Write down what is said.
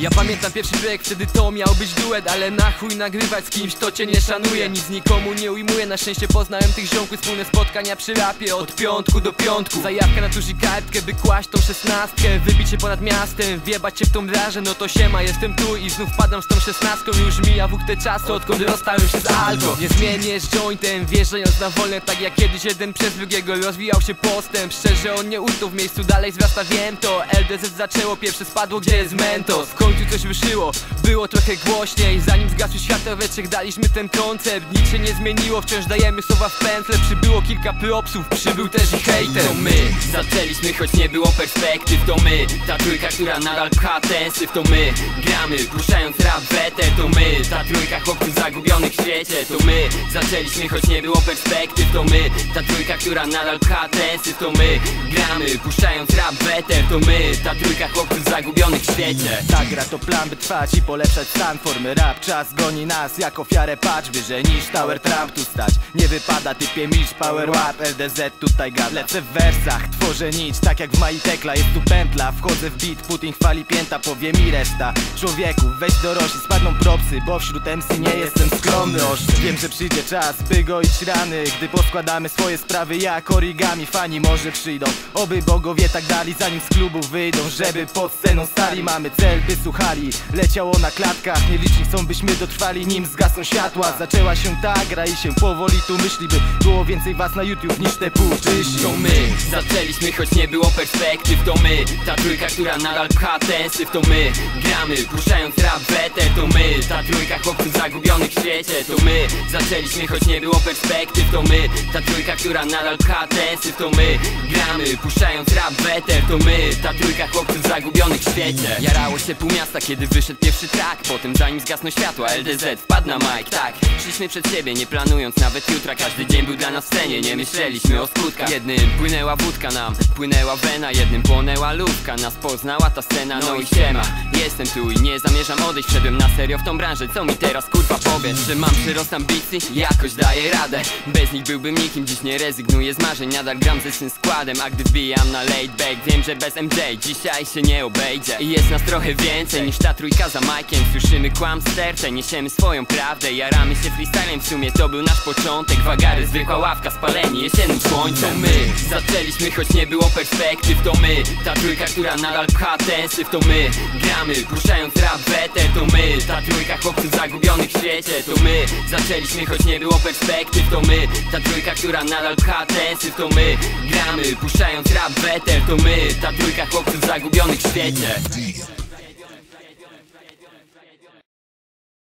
Ja pamiętam pierwszy projekt, wtedy to miał być duet Ale na chuj nagrywać z kimś, to cię nie szanuje. Nic nikomu nie ujmuje, na szczęście poznałem tych ziomków Wspólne spotkania przy rapie, od piątku do piątku. Zajawka na tuż i kartkę, by kłaść tą szesnastkę Wybić się ponad miastem, wjebać się w tą branżę No to siema, jestem tu i znów wpadam z tą szesnastką. Już mija wóch te czasy, odkąd rozstałem się z alko Nie zmienię z jointem, wjeżdżając na wolne Tak jak kiedyś jeden przez drugiego rozwijał się postęp. Szczerze on nie utknął w miejscu, dalej zwrasta wiem to. LDZ zaczęło, pierwsze spadło, gdzie jest W końcu coś wyszyło, było trochę głośniej Zanim zgasły światła wieczek daliśmy ten koncept. Nic się nie zmieniło, wciąż dajemy słowa w pętle. Przybyło kilka propsów, przybył też i hejter. To my zaczęliśmy, choć nie było perspektyw To my, ta trójka, która nadal pcha ten syf To my, gramy, puszczając rap weter To my, ta trójka chłopców zagubionych w świecie To my, zaczęliśmy, choć nie było perspektyw To my, ta trójka, która nadal pcha ten syf To my, gramy, puszczając rap weter To my, ta trójka chłopców zagubionych w świecie. Ta gra to plan by trwać i polepszać stan formy. Rap Czas goni nas jak ofiarę patrz wyżej niż Tower Trump tu stać. Nie wypada typie milcz power łap LDZ tutaj gada. Lecę w wersach, tworzę nić tak jak w Majtekla Jest tu pętla, wchodzę w beat, Putin chwali pięta Powie mi reszta, człowieku weź dorośli Spadną propsy, bo wśród MC nie jestem skromny. Oszczęd Wiem, że przyjdzie czas, by goić rany Gdy poskładamy swoje sprawy jak origami. Fani może przyjdą, oby bogowie tak dali Zanim z klubu wyjdą, żeby pod sceną stali. Mamy cel, by słuchali, leciało na klatkach. Nieliczni chcą, byśmy dotrwali, nim zgasną światła. Zaczęła się ta gra i się powoli tu myśli By było więcej was na YouTube niż te półczyści To my, zaczęliśmy, choć nie było perspektyw To my, ta trójka, która nadal pcha ten To my, gramy, puszczając rap weter To my, ta trójka chłopców zagubionych w świecie To my, zaczęliśmy, choć nie było perspektyw To my, ta trójka, która nadal pcha ten syf To my, gramy, puszczając rap weter To my, ta trójka chłopców zagubionych w świecie. Jarało się pół miasta, kiedy wyszedł pierwszy track Potem zanim zgasną światła, LDZ wpadł na mic, tak. Szliśmy przed siebie, nie planując nawet jutra Każdy dzień był dla nas w scenie, nie myśleliśmy o skutkach. Jednym płynęła wódka nam, płynęła wena Jednym płonęła lówka, nas poznała ta scena No i siema, jestem tu i nie zamierzam odejść Wszedłem na serio w tą branżę, co mi teraz kurwa powiesz Że mam przyrost ambicji, jakoś daję radę. Bez nich byłbym nikim, dziś nie rezygnuję z marzeń. Nadal gram ze swym składem, a gdy wbijam na late back Wiem, że bez MJ dzisiaj się nie obejdzie. I jest nas trochę więcej niż ta trójka za majkiem Słyszymy kłam z serce, niesiemy swoją prawdę. Jaramy się freestylem, w sumie to był nasz początek. Wagary, zwykła ławka, spaleni jesiennym słońcem. To my, zaczęliśmy, choć nie było perspektyw To my, ta trójka, która nadal pcha ten syf To my, gramy, puszczając rap weter To my, ta trójka chłopców zagubionych w świecie To my, zaczęliśmy, choć nie było perspektyw To my, ta trójka, która nadal pcha ten syf To my, gramy, puszczając rap weter To my, ta trójka chłopców zagubionych w świecie